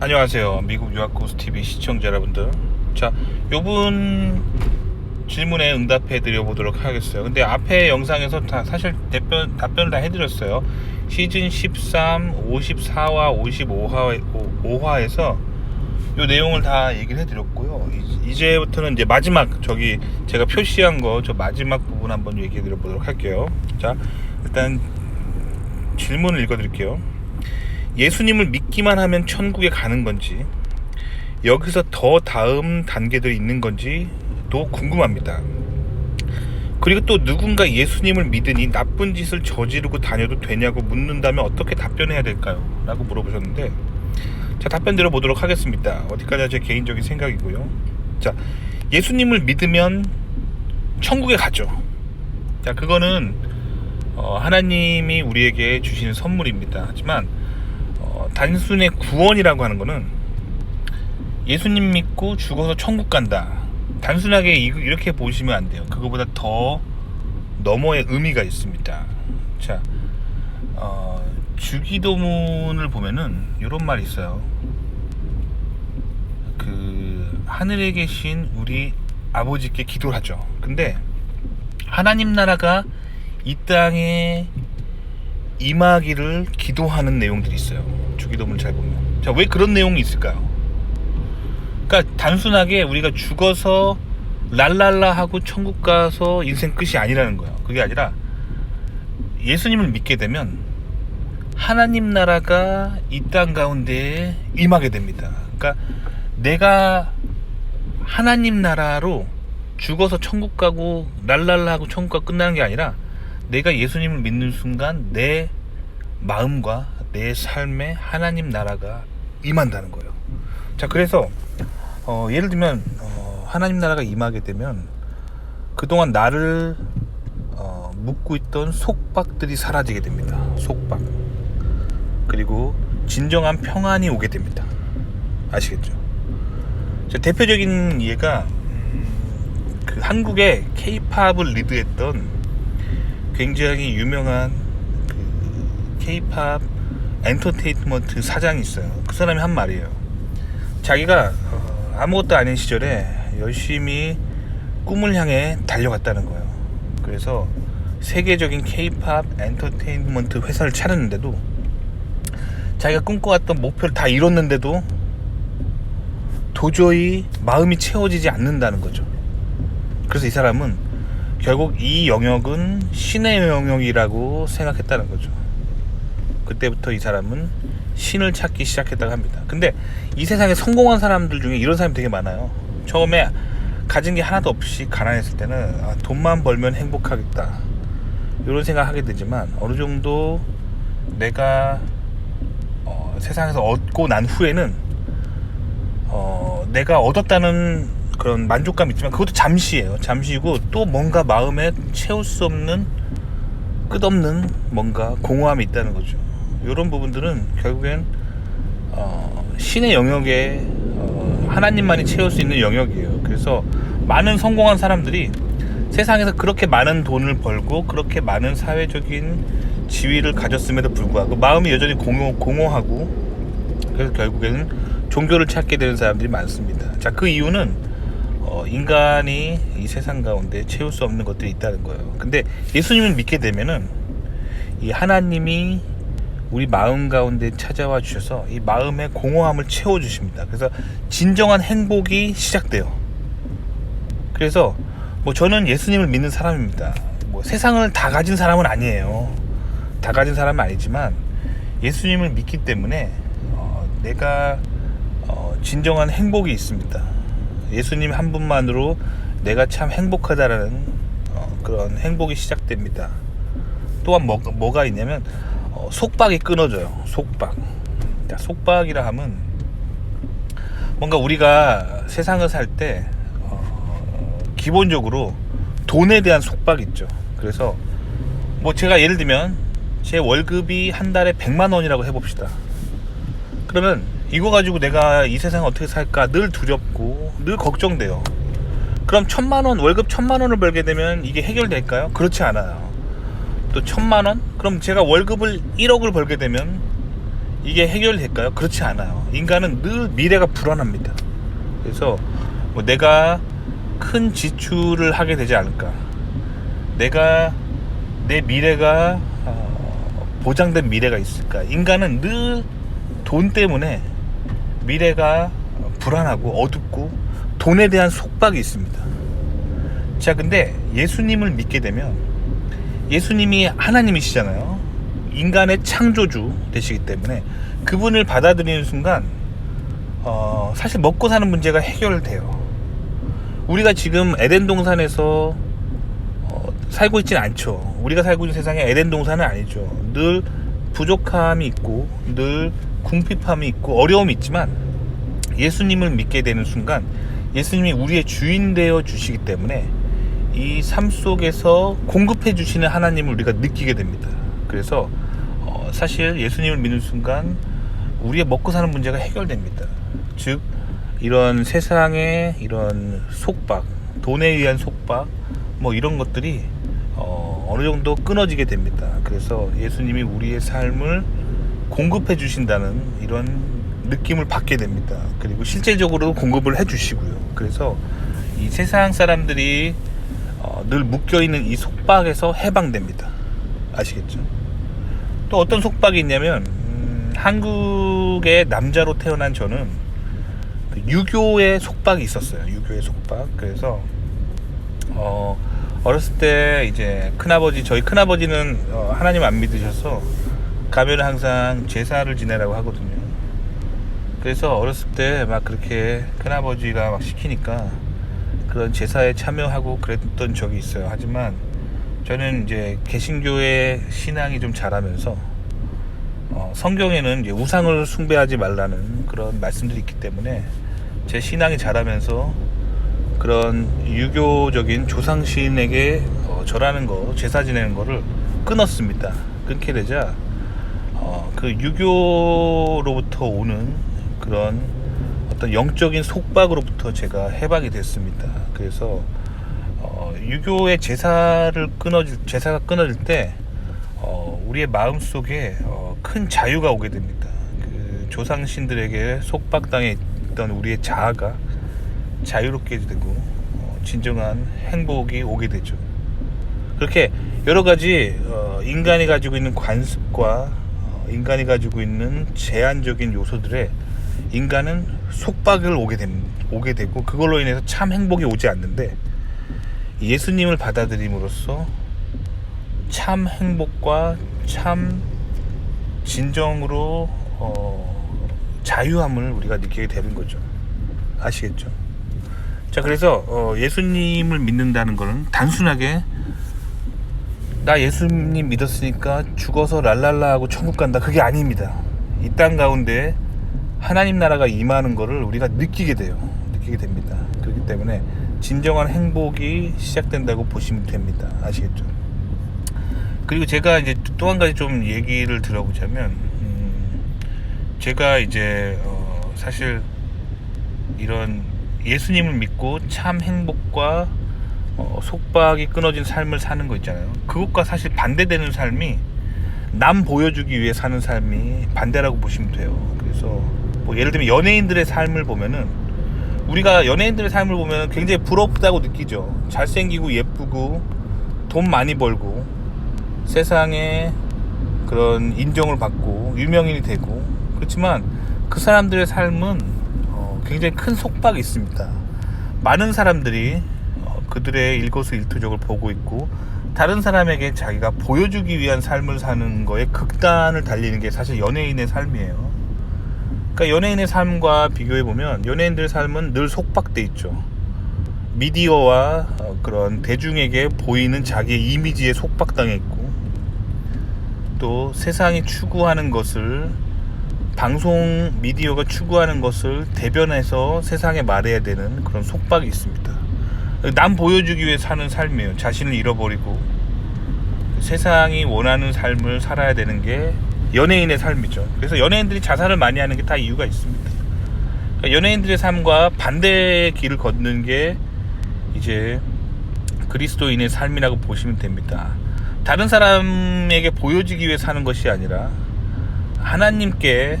안녕하세요. 미국 유학고스 TV 시청자 여러분들. 자, 요분 질문에 응답해 드려 보도록 하겠어요. 근데 앞에 영상에서 다 사실 답변, 답변을 다 해드렸어요. 시즌 13, 54화, 55화, 5화에서 요 내용을 다 얘기를 해드렸고요. 이- 이제부터는 이제 마지막 저기 제가 표시한 거 저 마지막 부분 한번 얘기해 드려 보도록 할게요. 자, 일단 질문을 읽어 드릴게요. 예수님을 믿기만 하면 천국에 가는 건지 여기서 더 다음 단계들이 있는 건지도 궁금합니다. 그리고 또 누군가 예수님을 믿으니 나쁜 짓을 저지르고 다녀도 되냐고 묻는다면 어떻게 답변해야 될까요? 라고 물어보셨는데 자 답변 드려보도록 하겠습니다. 어디까지나 제 개인적인 생각이고요. 자 예수님을 믿으면 천국에 가죠. 자 그거는 어, 하나님이 우리에게 주시는 선물입니다. 하지만 어, 단순의 구원이라고 하는 거는 예수님 믿고 죽어서 천국 간다. 단순하게 이- 이렇게 보시면 안 돼요. 그거보다 더 너머의 의미가 있습니다. 자, 어, 주기도문을 보면은 이런 말이 있어요. 그 하늘에 계신 우리 아버지께 기도를 하죠. 근데 하나님 나라가 이 땅에 임하기를 기도하는 내용들이 있어요. 주기도문을 잘 보면. 자, 왜 그런 내용이 있을까요? 그러니까 단순하게 우리가 죽어서 랄랄라 하고 천국 가서 인생 끝이 아니라는 거예요. 그게 아니라 예수님을 믿게 되면 하나님 나라가 이 땅 가운데에 임하게 됩니다. 그러니까 내가 하나님 나라로 죽어서 천국 가고 랄랄라 하고 천국 가 끝나는 게 아니라 내가 예수님을 믿는 순간 내 마음과 내 삶에 하나님 나라가 임한다는 거예요. 자, 그래서 어, 예를 들면 어, 하나님 나라가 임하게 되면 그동안 나를 어, 묶고 있던 속박들이 사라지게 됩니다. 속박. 그리고 진정한 평안이 오게 됩니다. 아시겠죠? 자, 대표적인 예가 음, 그 한국의 케이팝을 리드했던 굉장히 유명한 그 케이팝 엔터테인먼트 사장이 있어요. 그 사람이 한 말이에요. 자기가 어, 아무것도 아닌 시절에 열심히 꿈을 향해 달려갔다는 거예요. 그래서 세계적인 케이팝 엔터테인먼트 회사를 차렸는데도 자기가 꿈꿔왔던 목표를 다 이뤘는데도 도저히 마음이 채워지지 않는다는 거죠. 그래서 이 사람은 결국 이 영역은 신의 영역이라고 생각했다는 거죠. 그때부터 이 사람은 신을 찾기 시작했다고 합니다. 근데 이 세상에 성공한 사람들 중에 이런 사람이 되게 많아요. 처음에 가진 게 하나도 없이 가난했을 때는 아, 돈만 벌면 행복하겠다. 이런 생각하게 되지만 어느 정도 내가 어, 세상에서 얻고 난 후에는 어, 내가 얻었다는 그런 만족감이 있지만 그것도 잠시예요. 잠시고 또 뭔가 마음에 채울 수 없는 끝없는 뭔가 공허함이 있다는 거죠. 이런 부분들은 결국엔 어, 신의 영역에 어, 하나님만이 채울 수 있는 영역이에요. 그래서 많은 성공한 사람들이 세상에서 그렇게 많은 돈을 벌고 그렇게 많은 사회적인 지위를 가졌음에도 불구하고 마음이 여전히 공허, 공허하고 그래서 결국에는 종교를 찾게 되는 사람들이 많습니다. 자, 그 이유는 어, 인간이 이 세상 가운데 채울 수 없는 것들이 있다는 거예요. 근데 예수님을 믿게 되면은 이 하나님이 우리 마음 가운데 찾아와 주셔서 이 마음의 공허함을 채워 주십니다. 그래서 진정한 행복이 시작돼요. 그래서 뭐 저는 예수님을 믿는 사람입니다. 뭐 세상을 다 가진 사람은 아니에요. 다 가진 사람은 아니지만 예수님을 믿기 때문에 어, 내가 어, 진정한 행복이 있습니다. 예수님 한 분만으로 내가 참 행복하다라는 어, 그런 행복이 시작됩니다. 또한 뭐, 뭐가 있냐면 어, 속박이 끊어져요. 속박. 자, 속박이라 하면 뭔가 우리가 세상을 살때 어, 기본적으로 돈에 대한 속박이 있죠. 그래서 뭐 제가 예를 들면 제 월급이 한 달에 100만 원이라고 해봅시다. 그러면 이거 가지고 내가 이 세상 어떻게 살까 늘 두렵고 늘 걱정돼요. 그럼 천만 원 월급 천만 원을 벌게 되면 이게 해결될까요? 그렇지 않아요. 또 천만 원? 그럼 제가 월급을 1억을 벌게 되면 이게 해결될까요? 그렇지 않아요. 인간은 늘 미래가 불안합니다. 그래서 뭐 내가 큰 지출을 하게 되지 않을까. 내가 내 미래가 어, 보장된 미래가 있을까. 인간은 늘 돈 때문에 미래가 불안하고 어둡고 돈에 대한 속박이 있습니다. 자, 근데 예수님을 믿게 되면 예수님이 하나님이시잖아요. 인간의 창조주 되시기 때문에 그분을 받아들이는 순간 어, 사실 먹고 사는 문제가 해결돼요. 우리가 지금 에덴 동산에서 어, 살고 있지는 않죠. 우리가 살고 있는 세상에 에덴 동산은 아니죠. 늘 부족함이 있고 늘 궁핍함이 있고 어려움이 있지만 예수님을 믿게 되는 순간 예수님이 우리의 주인 되어 주시기 때문에 이 삶 속에서 공급해 주시는 하나님을 우리가 느끼게 됩니다. 그래서 어, 사실 예수님을 믿는 순간 우리의 먹고 사는 문제가 해결됩니다. 즉 이런 세상의 이런 속박, 돈에 의한 속박, 뭐 이런 것들이 어, 어느 정도 끊어지게 됩니다. 그래서 예수님이 우리의 삶을 공급해 주신다는 이런 느낌을 받게 됩니다. 그리고 실질적으로 공급을 해 주시고요. 그래서 이 세상 사람들이 어, 늘 묶여 있는 이 속박에서 해방됩니다. 아시겠죠? 또 어떤 속박이 있냐면 음, 한국의 남자로 태어난 저는 그 유교의 속박이 있었어요. 유교의 속박. 그래서 어, 어렸을 때 이제 큰아버지 저희 큰아버지는 어, 하나님 안 믿으셔서 가면 항상 제사를 지내라고 하거든요. 그래서 어렸을 때 막 그렇게 큰아버지가 막 시키니까 그런 제사에 참여하고 그랬던 적이 있어요. 하지만 저는 이제 개신교의 신앙이 좀 자라면서 어, 성경에는 이제 우상을 숭배하지 말라는 그런 말씀들이 있기 때문에 제 신앙이 자라면서 그런 유교적인 조상신에게 어, 절하는 거, 제사 지내는 거를 끊었습니다. 끊게 되자 어, 그 유교로부터 오는 그런 어떤 영적인 속박으로부터 제가 해방이 됐습니다. 그래서 어, 유교의 제사를 끊어질 제사가 끊어질 때 어, 우리의 마음 속에 어, 큰 자유가 오게 됩니다. 그 조상신들에게 속박당해 있던 우리의 자아가 자유롭게 되고 어, 진정한 행복이 오게 되죠. 그렇게 여러 가지 어, 인간이 가지고 있는 관습과 어, 인간이 가지고 있는 제한적인 요소들에 인간은 속박을 오게, 됨, 오게 되고 그걸로 인해서 참 행복이 오지 않는데 예수님을 받아들임으로써 참 행복과 참 진정으로 어, 자유함을 우리가 느끼게 되는 거죠. 아시겠죠? 자, 그래서 어, 예수님을 믿는다는 것은 단순하게 나 예수님 믿었으니까 죽어서 랄랄라 하고 천국 간다. 그게 아닙니다. 이 땅 가운데 하나님 나라가 임하는 것을 우리가 느끼게 돼요. 느끼게 됩니다. 그렇기 때문에 진정한 행복이 시작된다고 보시면 됩니다. 아시겠죠? 그리고 제가 이제 또 한 가지 좀 얘기를 들어보자면, 음, 제가 이제, 어, 사실 이런 예수님을 믿고 참 행복과 어, 속박이 끊어진 삶을 사는 거 있잖아요. 그것과 사실 반대되는 삶이 남 보여주기 위해 사는 삶이 반대라고 보시면 돼요. 그래서 뭐 예를 들면 연예인들의 삶을 보면은 우리가 연예인들의 삶을 보면 굉장히 부럽다고 느끼죠. 잘생기고 예쁘고 돈 많이 벌고 세상에 그런 인정을 받고 유명인이 되고 그렇지만 그 사람들의 삶은 어, 굉장히 큰 속박이 있습니다. 많은 사람들이 어, 그들의 일거수일투족을 보고 있고 다른 사람에게 자기가 보여주기 위한 삶을 사는 거에 극단을 달리는 게 사실 연예인의 삶이에요. 그러니까 연예인의 삶과 비교해 보면 연예인들 삶은 늘 속박돼 있죠. 미디어와 어, 그런 대중에게 보이는 자기의 이미지에 속박당해 있고 또 세상이 추구하는 것을 방송 미디어가 추구하는 것을 대변해서 세상에 말해야 되는 그런 속박이 있습니다. 남 보여주기 위해 사는 삶이에요. 자신을 잃어버리고 세상이 원하는 삶을 살아야 되는 게 연예인의 삶이죠. 그래서 연예인들이 자살을 많이 하는 게 다 이유가 있습니다. 그러니까 연예인들의 삶과 반대의 길을 걷는 게 이제 그리스도인의 삶이라고 보시면 됩니다. 다른 사람에게 보여지기 위해 사는 것이 아니라 하나님께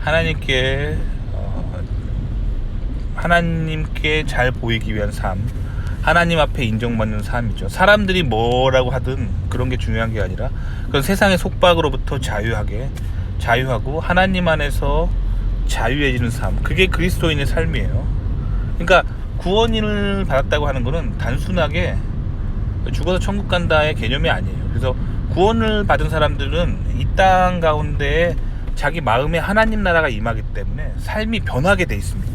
하나님께 어, 하나님께 잘 보이기 위한 삶, 하나님 앞에 인정받는 삶이죠. 사람들이 뭐라고 하든 그런 게 중요한 게 아니라 그런 세상의 속박으로부터 자유하게 자유하고 하나님 안에서 자유해지는 삶. 그게 그리스도인의 삶이에요. 그러니까 구원을 받았다고 하는 것은 단순하게 죽어서 천국 간다의 개념이 아니에요. 그래서 구원을 받은 사람들은 이 땅 가운데 자기 마음에 하나님 나라가 임하기 때문에 삶이 변하게 돼 있습니다.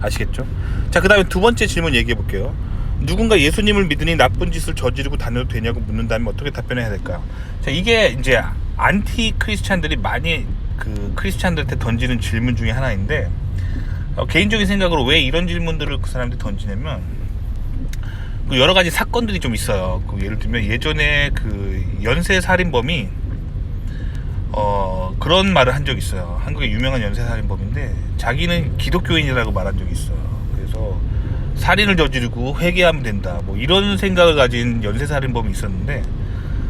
아시겠죠? 자, 그 다음에 두 번째 질문 얘기해 볼게요. 누군가 예수님을 믿으니 나쁜 짓을 저지르고 다녀도 되냐고 묻는다면 어떻게 답변해야 될까요? 자, 이게 이제 안티 크리스찬들이 많이 그 크리스찬들한테 던지는 질문 중에 하나인데 어, 개인적인 생각으로 왜 이런 질문들을 그 사람들이 던지냐면 그 여러 가지 사건들이 좀 있어요. 그 예를 들면 예전에 그 연쇄 살인범이 어 그런 말을 한 적이 있어요. 한국의 유명한 연쇄 살인범인데 자기는 기독교인이라고 말한 적이 있어요. 그래서 살인을 저지르고 회개하면 된다. 뭐 이런 생각을 가진 연쇄 살인범이 있었는데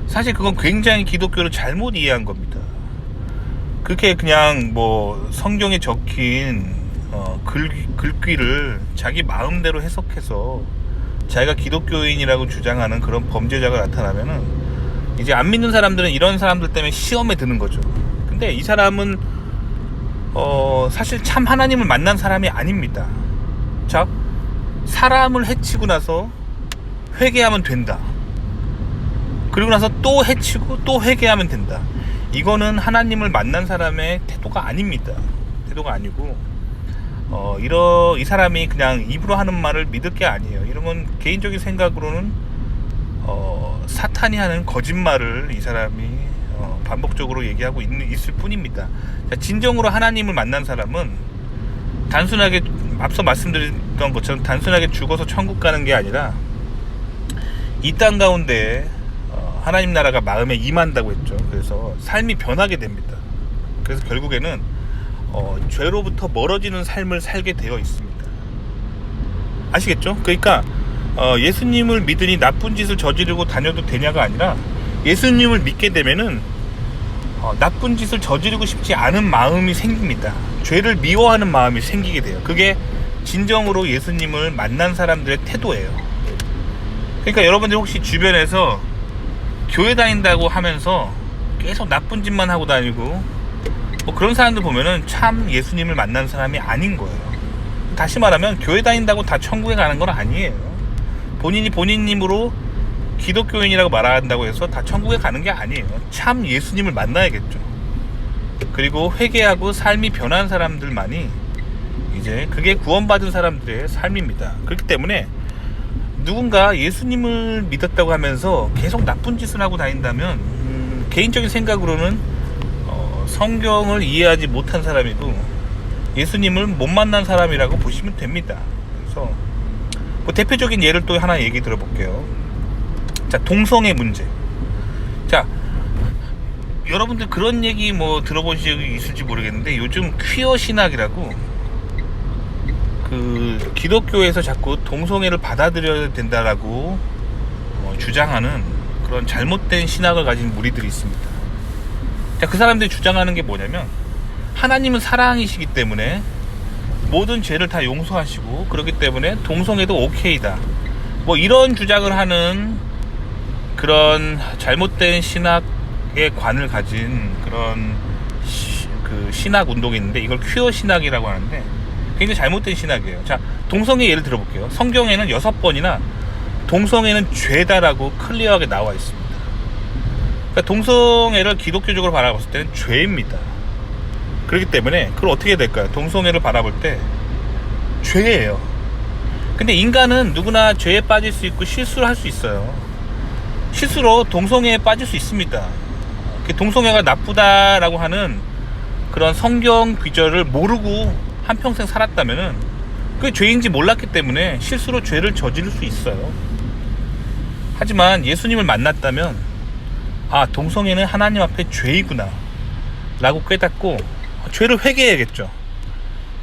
사실 그건 굉장히 기독교를 잘못 이해한 겁니다. 그렇게 그냥 뭐 성경에 적힌 어, 글, 글귀를 자기 마음대로 해석해서 자기가 기독교인이라고 주장하는 그런 범죄자가 나타나면은 이제 안 믿는 사람들은 이런 사람들 때문에 시험에 드는 거죠. 근데 이 사람은 어 사실 참 하나님을 만난 사람이 아닙니다. 자, 사람을 해치고 나서 회개하면 된다. 그리고 나서 또 해치고 또 회개하면 된다. 이거는 하나님을 만난 사람의 태도가 아닙니다. 태도가 아니고 어 이러 이 사람이 그냥 입으로 하는 말을 믿을 게 아니에요. 이런 건 개인적인 생각으로는 어 사탄이 하는 거짓말을 이 사람이 어 반복적으로 얘기하고 있는 있을 뿐입니다. 자, 진정으로 하나님을 만난 사람은 단순하게 앞서 말씀드렸던 것처럼 단순하게 죽어서 천국 가는 게 아니라 이 땅 가운데 어, 하나님 나라가 마음에 임한다고 했죠. 그래서 삶이 변하게 됩니다. 그래서 결국에는 어, 죄로부터 멀어지는 삶을 살게 되어 있습니다. 아시겠죠? 그러니까 어, 예수님을 믿으니 나쁜 짓을 저지르고 다녀도 되냐가 아니라 예수님을 믿게 되면은 어, 나쁜 짓을 저지르고 싶지 않은 마음이 생깁니다. 죄를 미워하는 마음이 생기게 돼요. 그게 진정으로 예수님을 만난 사람들의 태도예요. 그러니까 여러분들 혹시 주변에서 교회 다닌다고 하면서 계속 나쁜 짓만 하고 다니고 뭐 그런 사람들 보면은 참 예수님을 만난 사람이 아닌 거예요. 다시 말하면 교회 다닌다고 다 천국에 가는 건 아니에요. 본인이 본인 힘으로 기독교인이라고 말한다고 해서 다 천국에 가는 게 아니에요. 참 예수님을 만나야겠죠. 그리고 회개하고 삶이 변한 사람들만이 이제 그게 구원받은 사람들의 삶입니다. 그렇기 때문에 누군가 예수님을 믿었다고 하면서 계속 나쁜 짓을 하고 다닌다면 음, 개인적인 생각으로는 어, 성경을 이해하지 못한 사람이고 예수님을 못 만난 사람이라고 보시면 됩니다. 뭐 대표적인 예를 또 하나 얘기 들어볼게요. 자, 동성애 문제. 자, 여러분들 그런 얘기 뭐 들어본 적이 있을지 모르겠는데 요즘 퀴어 신학이라고 그 기독교에서 자꾸 동성애를 받아들여야 된다라고 어, 주장하는 그런 잘못된 신학을 가진 무리들이 있습니다. 자, 그 사람들이 주장하는 게 뭐냐면 하나님은 사랑이시기 때문에 모든 죄를 다 용서하시고 그렇기 때문에 동성애도 오케이다. 뭐 이런 주장을 하는 그런 잘못된 신학의 관을 가진 그런 시, 그 신학 운동이 있는데 이걸 퀴어 신학이라고 하는데 굉장히 잘못된 신학이에요. 자, 동성애 예를 들어볼게요. 성경에는 여섯 번이나 동성애는 죄다라고 클리어하게 나와 있습니다. 그러니까 동성애를 기독교적으로 바라봤을 때는 죄입니다. 그렇기 때문에 그걸 어떻게 해야 될까요? 동성애를 바라볼 때 죄예요. 근데 인간은 누구나 죄에 빠질 수 있고 실수를 할 수 있어요. 실수로 동성애에 빠질 수 있습니다. 동성애가 나쁘다라고 하는 그런 성경 귀절을 모르고 한평생 살았다면은 그게 죄인지 몰랐기 때문에 실수로 죄를 저지를 수 있어요. 하지만 예수님을 만났다면 아 동성애는 하나님 앞에 죄이구나 라고 깨닫고 죄를 회개해야겠죠.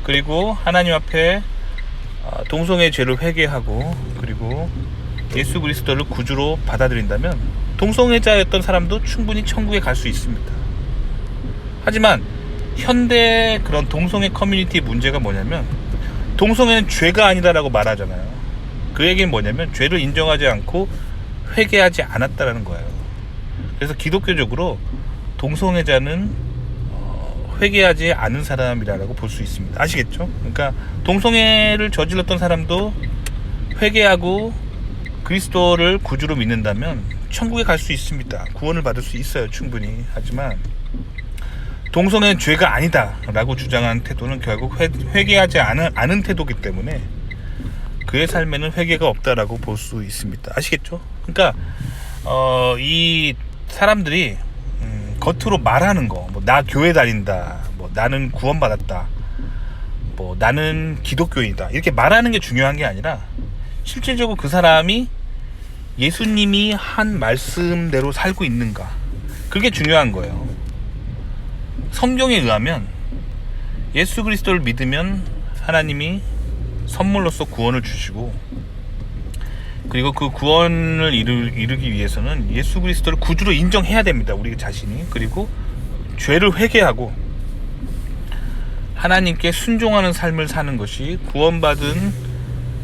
그리고 하나님 앞에 아, 동성애 죄를 회개하고 그리고 예수 그리스도를 구주로 받아들인다면 동성애자였던 사람도 충분히 천국에 갈 수 있습니다. 하지만 현대 그런 동성애 커뮤니티 문제가 뭐냐면 동성애는 죄가 아니다라고 말하잖아요. 그 얘기는 뭐냐면 죄를 인정하지 않고 회개하지 않았다라는 거예요. 그래서 기독교적으로 동성애자는 어, 회개하지 않은 사람이라고 볼 수 있습니다. 아시겠죠? 그러니까 동성애를 저질렀던 사람도 회개하고 그리스도를 구주로 믿는다면 천국에 갈 수 있습니다. 구원을 받을 수 있어요, 충분히. 하지만 동성애는 죄가 아니다라고 주장하는 태도는 결국 회, 회개하지 않은, 않은 태도기 때문에 그의 삶에는 회개가 없다라고 볼 수 있습니다. 아시겠죠? 그러니까 어, 이 사람들이 음, 겉으로 말하는 거, 뭐, 나 교회 다닌다, 뭐, 나는 구원받았다, 뭐, 나는 기독교인이다. 이렇게 말하는 게 중요한 게 아니라 실질적으로 그 사람이 예수님이 한 말씀대로 살고 있는가. 그게 중요한 거예요. 성경에 의하면 예수 그리스도를 믿으면 하나님이 선물로서 구원을 주시고 그리고 그 구원을 이루, 이루 기 위해서는 예수 그리스도를 구주로 인정해야 됩니다. 우리 자신이 그리고 죄를 회개하고 하나님께 순종하는 삶을 사는 것이 구원받은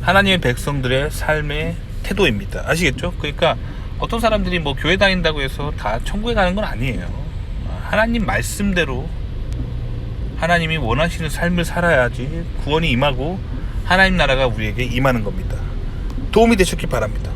하나님의 백성들의 삶의 태도입니다. 아시겠죠? 그러니까 어떤 사람들이 뭐 교회 다닌다고 해서 다 천국에 가는 건 아니에요. 하나님 말씀대로 하나님이 원하시는 삶을 살아야지 구원이 임하고 하나님 나라가 우리에게 임하는 겁니다. 도움이 되셨기 바랍니다.